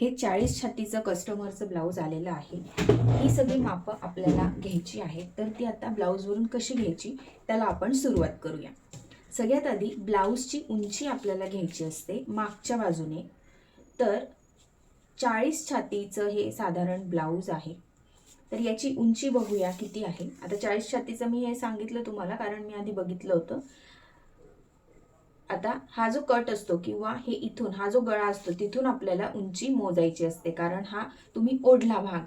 हे चाळीस छातीचं कस्टमरचं ब्लाऊज आलेलं आहे. ही सगळी मापं आपल्याला घ्यायची आहेत. तर ती आता ब्लाऊजवरून कशी घ्यायची? त्याला आपण सुरुवात करूया. सगळ्यात आधी ब्लाऊजची उंची आपल्याला घ्यायची असते मागच्या बाजूने. तर चाळीस छातीचं हे साधारण ब्लाऊज आहे. तर याची उंची बघूया किती आहे. आता चाळीस छातीचं मी हे सांगितलं तुम्हाला कारण मी आधी बघितलं होतं. आता हा जो कट असतो किंवा हे इथून हा जो गळा असतो तिथून आपल्याला उंची मोजायची असते कारण हा तुम्ही ओढला भाग.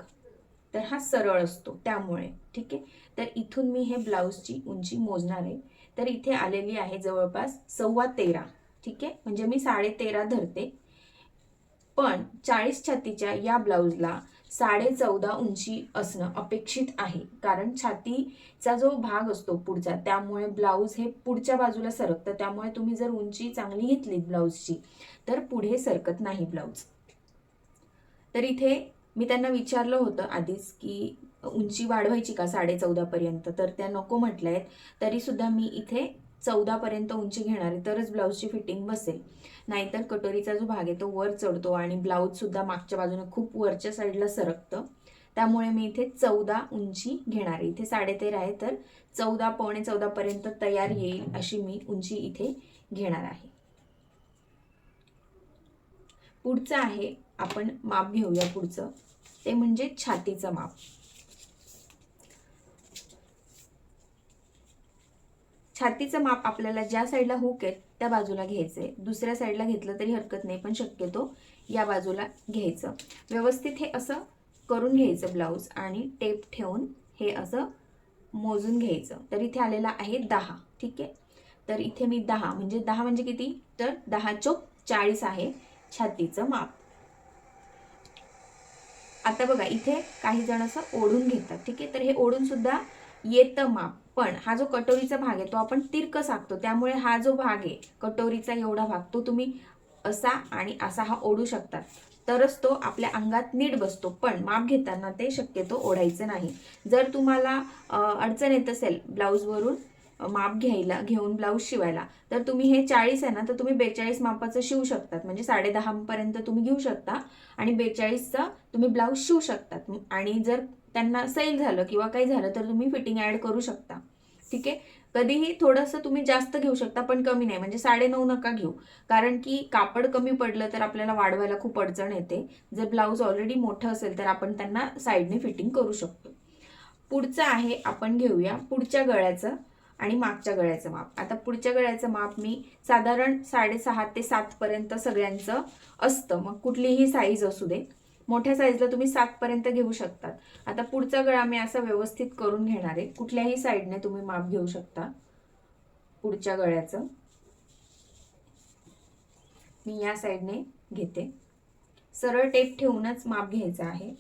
तर हा सरळ असतो त्यामुळे ठीक आहे? तर इथून मी हे ब्लाऊजची उंची मोजणार आहे. तर इथे आलेली आहे जवळपास सव्वा तेरा ठीक आहे? म्हणजे मी साडे तेरा धरते. पण चाळीस छातीच्या या ब्लाऊजला साडे चौदा उंची असणं अपेक्षित आहे. कारण छातीचा जो भाग असतो पुढचा त्यामुळे ब्लाऊज हे पुढच्या बाजूला सरकतं. त्यामुळे तुम्ही जर उंची चांगली घेतली ब्लाऊजची तर पुढे सरकत नाही ब्लाऊज. तर इथे मी त्यांना विचारलं होतं आधीच की उंची वाढवायची का साडे चौदापर्यंत तर त्या नको म्हटल्या आहेत तरीसुद्धा मी इथे चौदापर्यंत उंची घेणार आहे तरच ब्लाऊजची फिटिंग बसेल. नाहीतर कटोरीचा जो भाग आहे तो वर चढतो आणि ब्लाऊजसुद्धा मागच्या बाजूने खूप वरच्या साईडला सरकतं. त्यामुळे मी इथे चौदा उंची घेणार आहे. इथे साडेतेरा आहे तर चौदा पावणे चौदापर्यंत तयार येईल अशी मी उंची इथे घेणार आहे. पुढचं आहे आपण माप घेऊया पुढचं. ते म्हणजे छातीचं माप. छातीचं माप आपल्याला ज्या साईडला हुक आहेत त्या बाजूला घ्यायचं. आहे दुसऱ्या साईडला घेतलं तरी हरकत नाही पण शक्यतो या बाजूला घ्यायचं. व्यवस्थित हे असं करून घ्यायचं ब्लाऊज आणि टेप ठेवून हे असं मोजून घ्यायचं. तर इथे आलेला आहे दहा ठीक आहे? तर इथे मी दहा म्हणजे दहा म्हणजे किती? तर दहा चोक चाळीस आहे छातीचं माप. आता बघा इथे काही जण असं ओढून घेतात ठीक आहे? तर हे ओढून सुद्धा येतं माप. पण हा जो कटोरीचा भाग आहे तो आपण तिरकस आखतो त्यामुळे हा जो भाग आहे कटोरीचा एवढा भाग तो तुम्ही असा आणि असा हा ओढू शकतात तरच तो आपल्या अंगात नीट बसतो. पण माप घेताना ते शक्यतो ओढायचं नाही. जर तुम्हाला अडचण येत असेल ब्लाऊजवरून माप घ्यायला घेऊन ब्लाऊज शिवायला तर तुम्ही हे चाळीस आहे ना तर तुम्ही बेचाळीस मापाचं शिवू शकतात. म्हणजे साडे तुम्ही घेऊ शकता आणि बेचाळीसचा तुम्ही ब्लाऊज शिवू शकतात. आणि जर त्यांना सैल झालं किंवा काही झालं तर तुम्ही फिटिंग ॲड करू शकता. ठीक आहे? कधीही थोडंसं तुम्ही जास्त घेऊ शकता पण कमी नाही. म्हणजे साडे नऊ नका घेऊ. कारण की कापड कमी पडलं तर आपल्याला वाढवायला खूप अडचण येते. जर ब्लाऊज ऑलरेडी मोठं असेल तर आपण त्यांना साईडने फिटिंग करू शकतो. पुढचं आहे आपण घेऊया पुढच्या गळ्याचं आणि मागच्या गळ्याचं माप. आता पुढच्या गळ्याचं माप मी साधारण साडेसहा ते सातपर्यंत सगळ्यांचं असतं. मग कुठलीही साईज असू दे. मोठ्या साईजला तुम्ही सातपर्यंत घेऊ शकतात. आता पुढचा गळा मी असा व्यवस्थित करून घेणार आहे. कुठल्याही साईडने तुम्ही माप घेऊ शकता. पुढच्या गळ्याचं. मी या साईडने घेते. सरळ टेप ठेवूनच माप घ्यायचं आहे.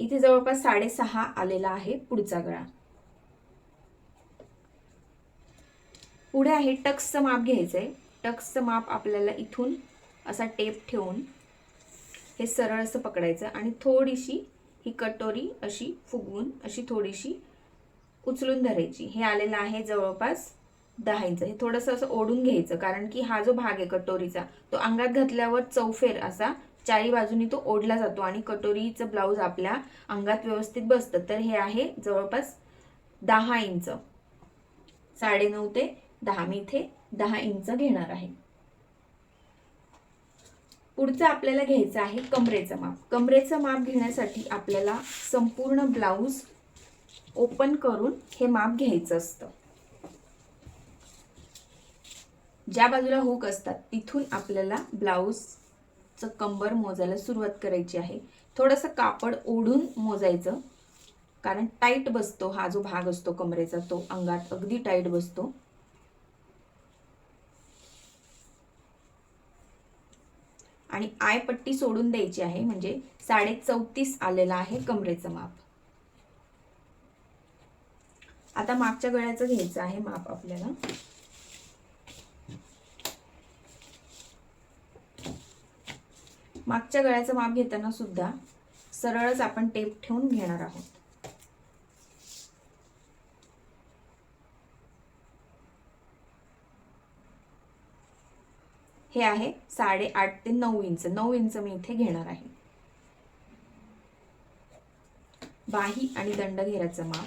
इथे जवळपास साडेसहा आलेला आहे पुढचा गळा. पुढे आहे टक्सचं माप घ्यायचं आहे टक्सचं माप आपल्याला इथून असा टेप ठेवून हे सरळ असं पकडायचं आणि थोडीशी ही कटोरी अशी फुगवून अशी थोडीशी उचलून धरायची. हे आलेलं आहे जवळपास दहा इंच. हे थोडंसं असं ओढून घ्यायचं कारण की हा जो भाग आहे कटोरीचा तो अंगात घातल्यावर चौफेर असा चारी बाजूनी तो ओढला जातो आणि कटोरीचं ब्लाऊज आपल्या अंगात व्यवस्थित बसतं. तर हे आहे जवळपास दहा इंच. साडेनऊ ते दहा. मी इथे दहा इंच घेणार आहे. पुढचं आपल्याला घ्यायचं आहे कमरेचं माप. कमरेचं माप घेण्यासाठी आपल्याला संपूर्ण ब्लाऊज ओपन करून हे माप घ्यायचं असतं. ज्या बाजूला हुक असतात तिथून आपल्याला ब्लाऊजचं कंबर मोजायला सुरुवात करायची आहे. थोडंसं कापड ओढून मोजायचं कारण टाईट बसतो हा जो भाग असतो कमरेचा तो अंगात अगदी टाईट बसतो. आणि आय पट्टी सोडून द्यायची आहे म्हणजे साडे चौतीस आलेला आहे कमरेचं माप. आता मागच्या गळ्याचं घ्यायचं आहे माप आपल्याला. मागच्या गळ्याचं माप घेताना सुद्धा सरळच आपण टेप ठेवून घेणार आहोत. हे आहे साडेआठ ते नऊ इंच. नऊ इंच मी इथे घेणार आहे. बाही आणि दंडघेराचं माप.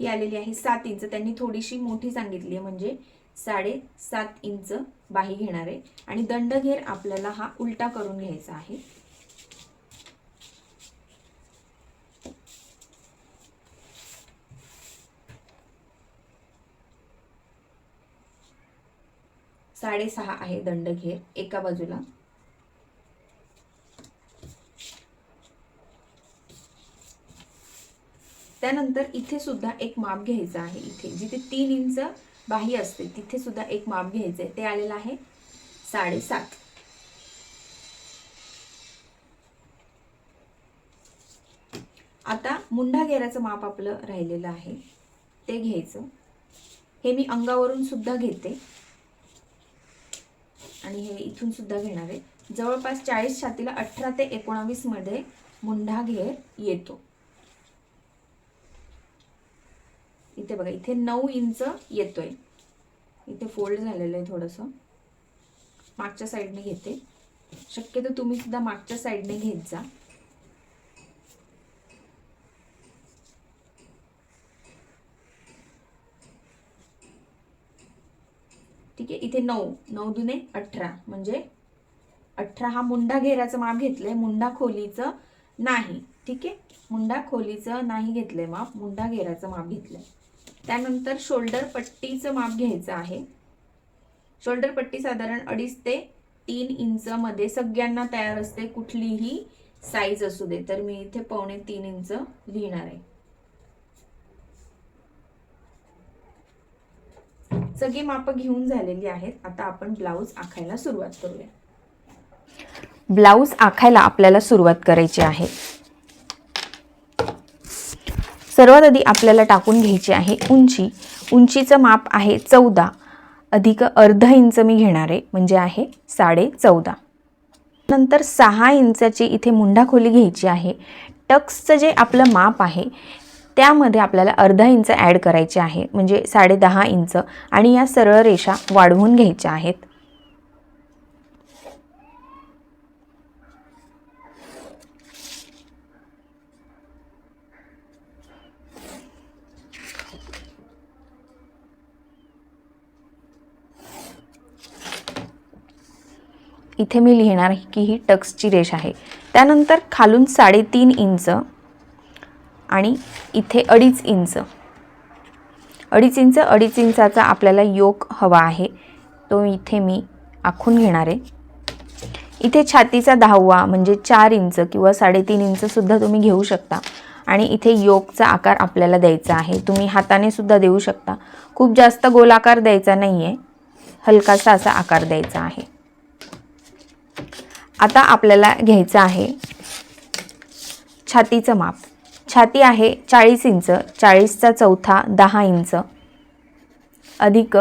ही आलेली आहे सात इंच. त्यांनी थोडीशी मोठी सांगितली आहे म्हणजे साडे सात इंच बाही घेणार. आहे आणि दंडघेर आपल्याला हा उलटा करून घ्यायचा आहे. साडेसहा आहे दंडघेर एका बाजूला. त्यानंतर इथे सुद्धा एक माप घ्यायचं आहे इथे. जिथे तीन इंच बाही असते तिथे सुद्धा एक माप घ्यायचं आहे ते आलेलं आहे साडेसात. आता मुंढा घेराचं माप आपलं राहिलेलं आहे. ते घ्यायचं. हे मी अंगावरून सुद्धा घेते. आणि हे इथून सुद्धा घेणार आहे. जवळपास चाळीस छातीला अठरा ते एकोणावीसमध्ये मुंढा घेर येतो. इथे बघा इथे नऊ इंच येतोय. इथे फोल्ड झालेलं आहे थोडंसं. मागच्या साईडने घेते. शक्यतो तुम्ही सुद्धा मागच्या साईडने घेत जा. ठीक आहे? इथे नऊ नऊ दुने अठरा. म्हणजे अठरा हा मुंडा घेराचं माप घेतलंय. मुंडा खोलीचं नाही. ठीक आहे? मुंडा खोलीचं नाही घेतलंय माप. मुंडा घेराचं माप घेतलंय. त्यानंतर शोल्डर पट्टीचं माप घ्यायचं आहे. शोल्डर पट्टी साधारण अडीच ते तीन इंच मध्ये सगळ्यांना तयार असते. कुठलीही साईज असू दे. तर मी इथे पावणे तीन इंच लिहिणार आहे. सगळी मापं घेऊन झालेली आहेत. आता आपण ब्लाऊज आखायला सुरुवात करूया. ब्लाऊज आखायला आपल्याला सुरुवात करायची आहे. सर्वात आधी आपल्याला टाकून घ्यायची आहे उंची. उंचीचं माप आहे चौदा. अधिक अर्धा इंच मी घेणार आहे म्हणजे आहे साडे चौदा. नंतर सहा इंचाची इथे मुंडा खोली घ्यायची आहे. टक्सचं जे आपलं माप आहे त्यामध्ये आपल्याला अर्धा इंच ॲड करायचे आहे. म्हणजे साडे दहा इंच. आणि या सरळ रेषा वाढवून घ्यायच्या आहेत. इथे मी लिहिणार आहे की ही टक्सची रेष आहे. त्यानंतर खालून साडेतीन इंच आणि इथे अडीच इंच. अडीच इंच अडीच इंचाचा आपल्याला योग हवा आहे. तो इथे मी आखून घेणार आहे. इथे छातीचा दहावा म्हणजे चार इंच किंवा साडेतीन इंचसुद्धा तुम्ही घेऊ शकता. आणि इथे योगचा आकार आपल्याला द्यायचा आहे. तुम्ही हाताने सुद्धा देऊ शकता. खूप जास्त गोलाकार द्यायचा नाही आहे हलकासा असा आकार द्यायचा आहे. आता आपल्याला घ्यायचं आहे छातीचं माप. छाती आहे चाळीस इंच चाळीसचा चौथा दहा इंच. अधिक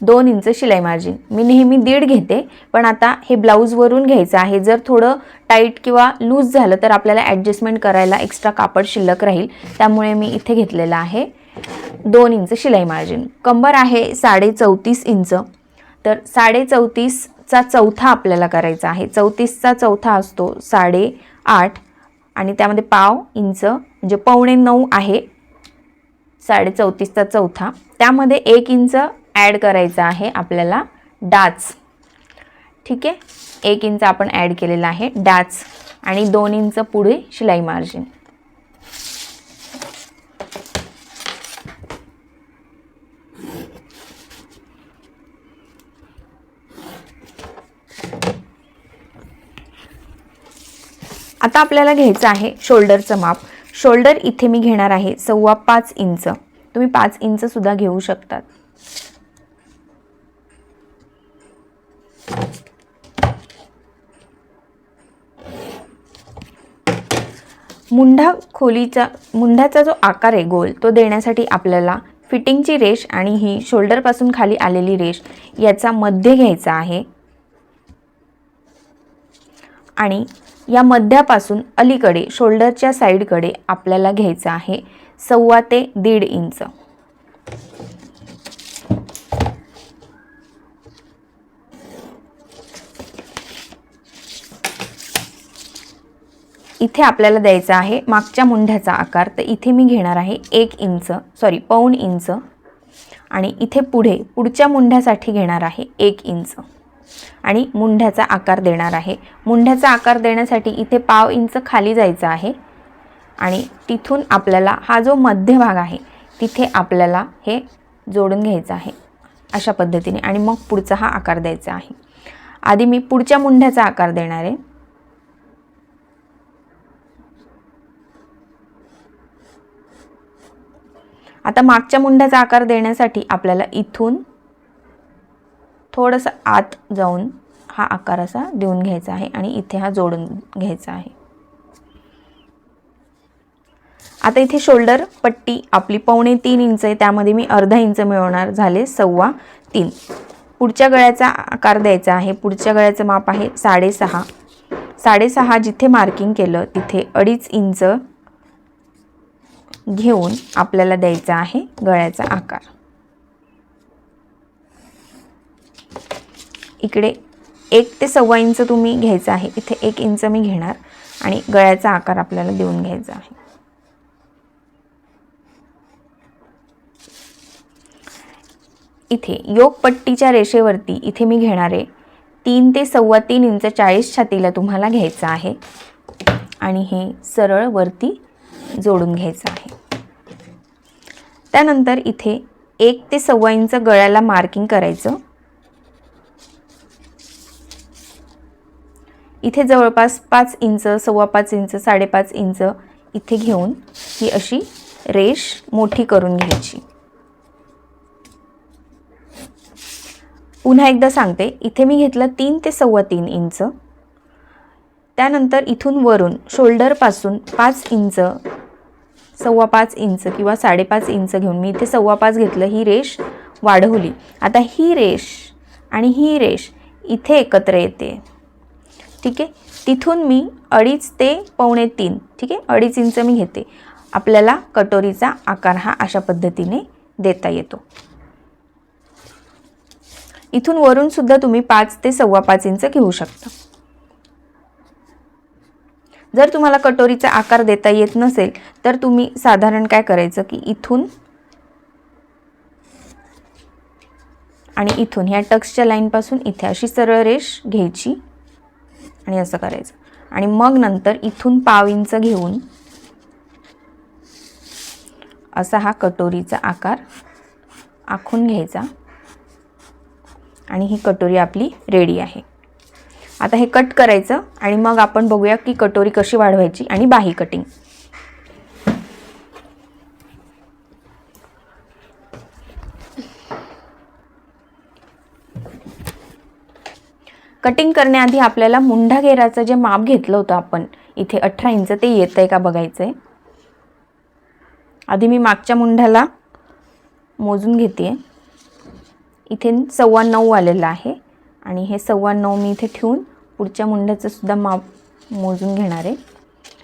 दोन इंच शिलाई मार्जिन मी नेहमी दीड घेते पण आता हे ब्लाऊजवरून घ्यायचं आहे. जर थोडं टाईट किंवा लूज झालं तर आपल्याला ॲडजस्टमेंट करायला एक्स्ट्रा कापड शिल्लक राहील. त्यामुळे मी इथे घेतलेलं आहे दोन इंच शिलाई मार्जिन कंबर आहे साडे चौतीस इंच. तर साडे चौतीसचा चौथा आपल्याला करायचा आहे. चौतीसचा चौथा असतो साडे आठ. आणि त्यामध्ये पाव इंच म्हणजे पावणे नऊ आहे. साडे चौतीसचा चौथा. त्यामध्ये एक इंच ॲड करायचा आहे आपल्याला डाच. ठीक आहे? एक इंच आपण ॲड केलेला आहे डाच. आणि दोन इंच पुढे शिलाई मार्जिन आता आपल्याला घ्यायचं आहे शोल्डरचं माप. शोल्डर इथे मी घेणार आहे सव्वा पाच इंच. तुम्ही पाच इंच सुद्धा घेऊ शकतात. मुंढा खोलीचा मुंढ्याचा जो आकार आहे गोल तो देण्यासाठी आपल्याला फिटिंगची रेष आणि ही शोल्डरपासून खाली आलेली रेष याचा मध्य घ्यायचा आहे. आणि या मध्यापासून अलीकडे शोल्डरच्या साईडकडे आपल्याला घ्यायचं आहे सव्वा ते दीड इंच. इथे आपल्याला द्यायचा आहे मागच्या मुंढ्याचा आकार तर इथे मी घेणार आहे एक इंच सॉरी पाऊण इंच. आणि इथे पुढे पुढच्या मुंढ्यासाठी घेणार आहे एक इंच. आणि मुंढ्याचा आकार देणार आहे. मुंढ्याचा आकार देण्यासाठी इथे पाव इंच खाली जायचं आहे. आणि तिथून आपल्याला हा जो मध्यभाग आहे तिथे आपल्याला हे जोडून घ्यायचं आहे. अशा पद्धतीने. आणि मग पुढचा हा आकार द्यायचा आहे. आधी मी पुढच्या मुंढ्याचा आकार देणार आहे. आता मागच्या मुंड्याचा आकार देण्यासाठी आपल्याला इथून थोडंसं आत जाऊन हा आकार असा देऊन घ्यायचा आहे आणि इथे हा जोडून घ्यायचा आहे. आता इथे शोल्डर पट्टी आपली पावणे तीन इंच आहे त्यामध्ये मी अर्धा इंच मिळवणार झाले सव्वा तीन. पुढच्या गळ्याचा आकार द्यायचा आहे. पुढच्या गळ्याचं माप आहे साडेसहा. साडेसहा जिथे मार्किंग केलं तिथे अडीच इंच घेऊन आपल्याला द्यायचा आहे गळ्याचा आकार. इकडे एक ते सव्वा इंच तुम्ही घ्यायचं आहे. इथे एक इंच मी घेणार आणि गळ्याचा आकार आपल्याला देऊन घ्यायचा आहे. इथे योगपट्टीच्या रेषेवरती इथे मी घेणारे तीन ते सव्वा तीन इंच चाळीस छातीला तुम्हाला घ्यायचं आहे. आणि हे सरळ वरती जोडून घ्यायचं आहे. त्यानंतर इथे एक ते सव्वा इंच गळ्याला मार्किंग करायचं. इथे जवळपास पाच इंच सव्वा पाच इंच साडेपाच इंच इथे घेऊन ही अशी रेष मोठी करून घ्यायची. पुन्हा एकदा सांगते इथे मी घेतलं तीन ते सव्वा तीन इंच. त्यानंतर इथून वरून शोल्डरपासून पाच इंच सव्वा पाच इंच किंवा साडेपाच इंच घेऊन मी इथे सव्वा पाच घेतलं ही रेष वाढवली. आता ही रेष आणि ही रेष इथे एकत्र येते. ठीक आहे? तिथून मी अडीच ते पावणे तीन ठीक आहे? अडीच इंच मी घेते. आपल्याला कटोरीचा आकार हा अशा पद्धतीने देता येतो. इथून वरून सुद्धा तुम्ही पाच ते सव्वा पाच इंच घेऊ शकता. जर तुम्हाला कटोरीचा आकार देता येत नसेल तर तुम्ही साधारण काय करायचं की इथून आणि इथून ह्या टक्सच्या लाईनपासून इथे अशी सरळ रेष घ्यायची. आणि असं करायचं. आणि मग नंतर इथून पाव इंच घेऊन असा हा कटोरीचा आकार आखून घ्यायचा. आणि ही कटोरी आपली रेडी आहे. आता हे कट करायचं आणि मग आपण बघूया की कटोरी कशी वाढवायची आणि बाही कटिंग कटिंग करण्याआधी आपल्याला मुंढा घेराचं जे माप घेतलं होतं आपण इथे अठरा इंच ते येतं आहे का बघायचं आहे आधी मी मागच्या मुंढ्याला मोजून घेते इथे सव्वा नऊ आलेलं आहे आणि हे सव्वा नऊ मी इथे ठेवून पुढच्या मुंढ्याचं सुद्धा माप मोजून घेणार आहे.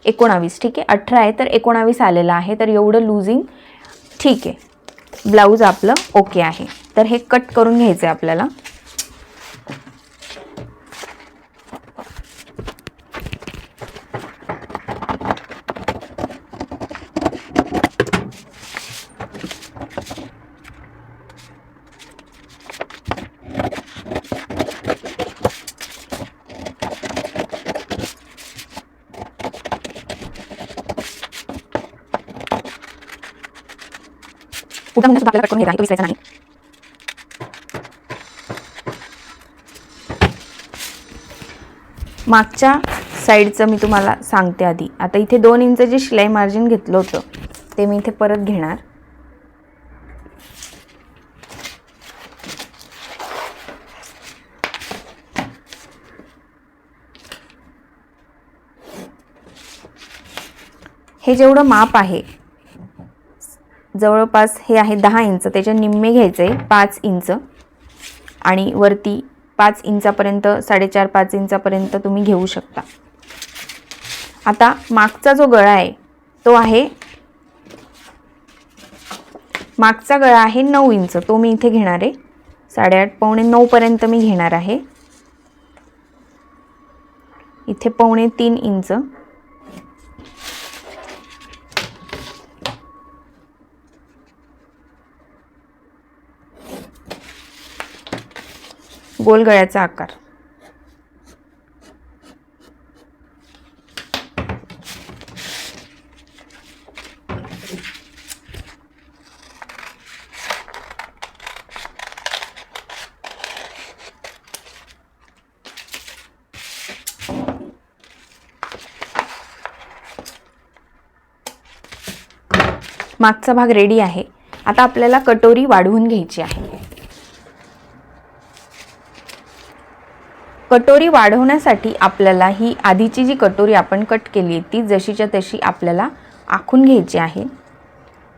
एकोणावीस ठीक आहे? अठरा आहे तर एकोणावीस आलेलं आहे. तर एवढं लुझिंग ठीक आहे. ब्लाऊज आपलं ओके आहे. तर हे कट करून घ्यायचं आहे आपल्याला. पुढचा मुंडा सुद्धा आपल्याला कट करून घ्यायचा आहे तो विसरायचा नाही मागच्या साईडचं मी तुम्हाला सांगते आधी. आता इथे दोन इंच जे शिलाई मार्जिन घेतलं होतं. ते मी इथे परत घेणार. हे जेवढं माप आहे जवळपास हे आहे दहा इंच त्याच्या निम्मे घ्यायचे पाच इंच. आणि वरती पाच इंचापर्यंत साडेचार पाच इंचापर्यंत तुम्ही घेऊ शकता. आता मागचा जो गळा आहे तो आहे मागचा गळा आहे नऊ इंच तो मी इथे घेणार आहे. साडेआठ पावणे नऊपर्यंत मी घेणार आहे. इथे पावणे तीन इंच. गोल गळ्याचा आकार. मागचा भाग रेडी आहे. आता आपल्याला कटोरी वाढवून घ्यायची आहे. कटोरी वाढवण्यासाठी आपल्याला ही आधीची जी कटोरी आपण कट केली आहे ती जशीच्या तशी आपल्याला आखून घ्यायची आहे.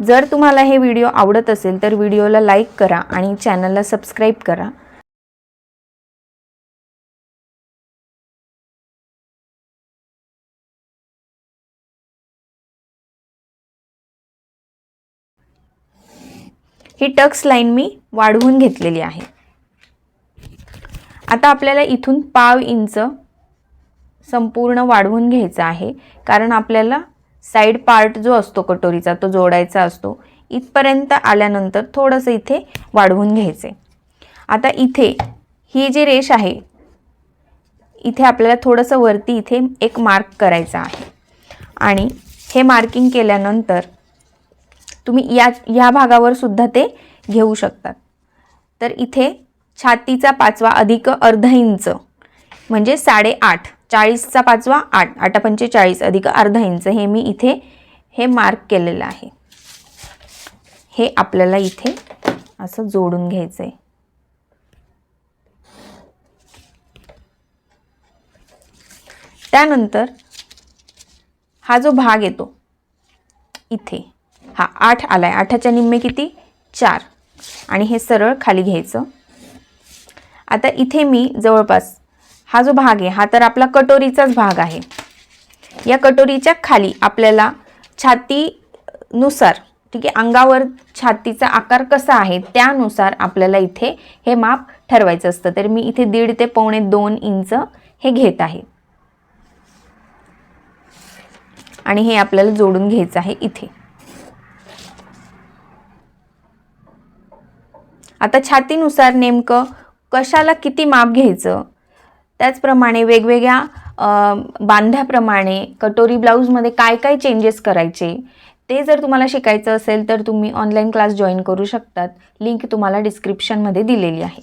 जर तुम्हाला हे व्हिडिओ आवडत असेल तर व्हिडिओला लाईक करा आणि चॅनलला सबस्क्राईब करा. ही टक्स लाईन मी वाढवून घेतलेली आहे. आता आपल्याला इथून पाव इंच संपूर्ण वाढवून घ्यायचा आहे. कारण आपल्याला साईड पार्ट जो असतो कटोरीचा तो जोडायचा असतो. इथपर्यंत आल्यानंतर थोडंसं इथे वाढवून घ्यायचे आता इथे ही जी रेष आहे इथे आपल्याला थोडंसं वरती इथे एक मार्क करायचा आहे. आणि हे मार्किंग केल्यानंतर तुम्ही या या भागावर सुद्धा ते घेऊ शकतात. तर इथे छातीचा पाचवा अधिक अर्धा इंच. म्हणजे साडेआठ चाळीसचा पाचवा आठ आठ पंचेचाळीस अधिक अर्धा इंच. हे मी इथे हे मार्क केलेलं आहे. हे आपल्याला इथे असं जोडून घ्यायचं आहे त्यानंतर हा जो भाग येतो इथे हा आठ आला आहे आठाच्या निम्मे किती? चार. आणि हे सरळ खाली घ्यायचं. आता इथे मी जवळपास हा जो भाग आहे हा तर आपला कटोरीचाच भाग आहे. या कटोरीच्या खाली आपल्याला छातीनुसार ठीक आहे अंगावर छातीचा आकार कसा आहे त्यानुसार आपल्याला इथे हे माप ठरवायचं असतं. तर मी इथे दीड ते पावणे दोन इंच हे घेत आहे. आणि हे आपल्याला जोडून घ्यायचं आहे इथे. आता छातीनुसार नेमकं कशाला किती माप घ्यायचं? त्याचप्रमाणे वेगवेगळ्या बांध्याप्रमाणे कटोरी ब्लाऊजमध्ये काय काय चेंजेस करायचे ते जर तुम्हाला शिकायचं असेल तर तुम्ही ऑनलाईन क्लास जॉईन करू शकतात. लिंक तुम्हाला डिस्क्रिप्शनमध्ये दिलेली आहे.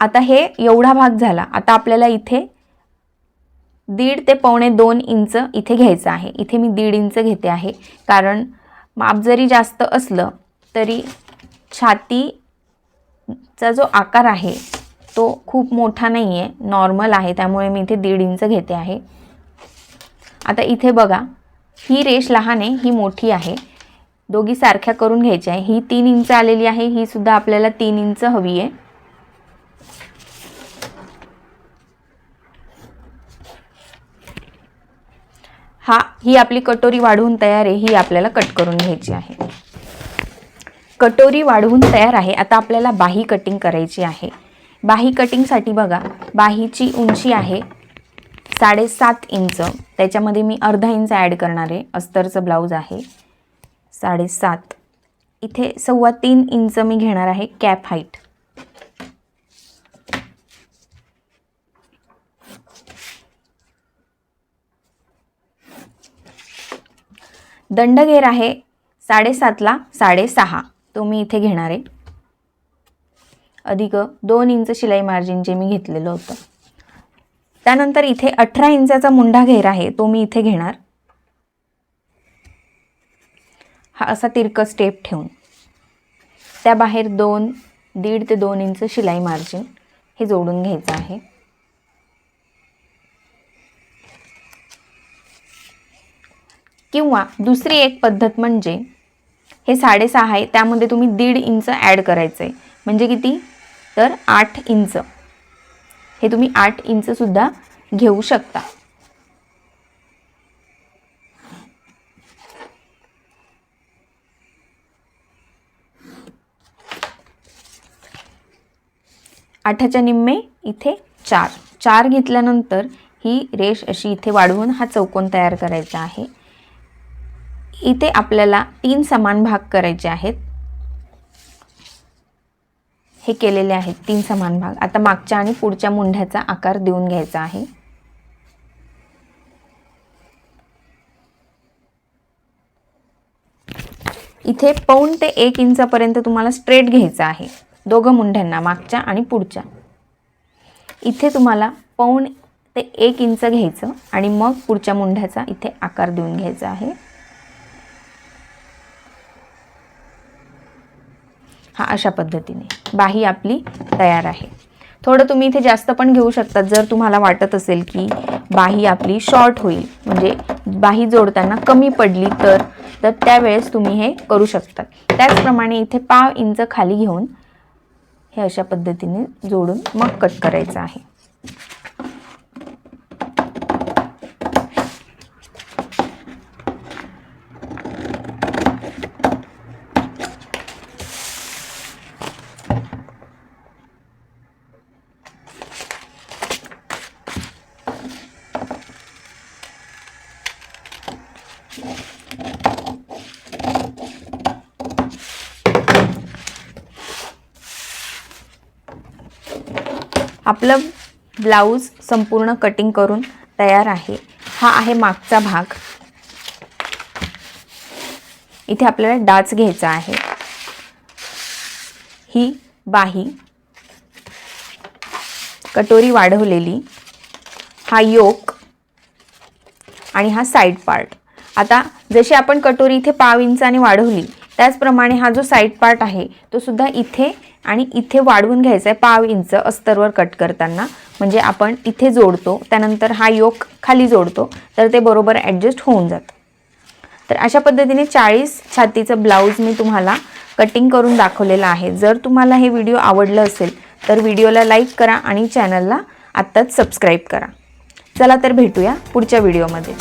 आता हे एवढा भाग झाला. आता आपल्याला इथे दीड ते पावणे दोन इंच इथे घ्यायचं आहे. इथे मी दीड इंच घेते आहे. कारण माप जरी जास्त असलं तरी छाती चा जो आकार आहे तो खूप मोठा नाही आहे नॉर्मल आहे त्यामुळे मी इथे दीड इंच घेते आहे. आता इथे बघा ही रेष लहान आहे ही मोठी आहे. दोघी सारख्या करून घ्यायची आहे. ही तीन इंच आलेली आहे ही सुद्धा आपल्याला तीन इंच हवी आहे. हा ही आपली कटोरी वाढवून तयार आहे ही आपल्याला कट करून घ्यायची आहे. कटोरी वाढवून तयार आहे. आता आपल्याला बाही कटिंग करायची आहे. बाही कटिंगसाठी बघा बाहीची उंची आहे साडेसात इंच. त्याच्यामध्ये मी अर्धा इंच ॲड करणार आहे. अस्तरचं ब्लाऊज आहे. साडेसात. इथे सव्वा तीन इंच मी घेणार आहे कॅप हाईट दंडघेर आहे साडेसातला साडेसहा. तो मी इथे घेणार आहे. अधिक दोन इंच शिलाई मार्जिन जे मी घेतलेलं होतं. त्यानंतर इथे अठरा इंचाचा मुंडा घेर आहे तो मी इथे घेणार. हा असा तिरकं स्टेप ठेवून. त्याबाहेर दोन दीड ते दोन इंच शिलाई मार्जिन हे जोडून घ्यायचं आहे. किंवा दुसरी एक पद्धत म्हणजे हे साडेसहा आहे. त्यामध्ये तुम्ही दीड इंच ॲड करायचं आहे म्हणजे किती? तर आठ इंच. हे तुम्ही आठ इंचसुद्धा घेऊ शकता. आठाच्या निम्मे इथे चार. चार घेतल्यानंतर ही रेष अशी इथे वाढवून हा चौकोन तयार करायचा आहे. इथे आपल्याला तीन समान भाग करायचे आहेत. हे केलेले आहेत तीन समान भाग. आता मागच्या आणि पुढच्या मुंढ्याचा आकार देऊन घ्यायचा आहे. इथे पाऊण ते एक इंचापर्यंत तुम्हाला स्ट्रेट घ्यायचं आहे. दोघं मुंढ्यांना मागच्या आणि पुढच्या. इथे तुम्हाला पाऊण ते एक इंच घ्यायचं आणि मग पुढच्या मुंढ्याचा इथे आकार देऊन घ्यायचा आहे. हा अशा पद्धतीने. बाही आपली तयार आहे. थोडं तुम्ही इथे जास्त पण घेऊ शकता जर तुम्हाला वाटत असेल की बाही आपली शॉर्ट होईल म्हणजे बाही जोडताना कमी पडली तर तर त्यावेळेस तुम्ही हे करू शकता त्याचप्रमाणे इथे पाव इंच खाली घेऊन हे अशा पद्धतीने जोडून मग कट करायचं आहे. आपलं ब्लाऊज संपूर्ण कटिंग करून तयार आहे. हा आहे मागचा भाग. इथे आपल्याला डाच घ्यायचा आहे. ही बाही. कटोरी वाढवलेली. हा योक आणि हा साईड पार्ट आता जशी आपण कटोरी इथे पाव इंचाने वाढवली त्याचप्रमाणे हा जो साईड पार्ट आहे तो सुद्धा इथे आणि इथे वाढवून घ्यायचा आहे पाव इंच अस्तरवर कट करताना. म्हणजे आपण इथे जोडतो त्यानंतर हा योक खाली जोडतो तर ते बरोबर ॲडजस्ट होऊन जातं. तर अशा पद्धतीने चाळीस छातीचं ब्लाऊज मी तुम्हाला कटिंग करून दाखवलेलं आहे. जर तुम्हाला हे व्हिडिओ आवडलं असेल तर व्हिडिओला लाईक करा आणि चॅनलला आत्ताच सबस्क्राईब करा. चला तर भेटूया पुढच्या व्हिडिओमध्ये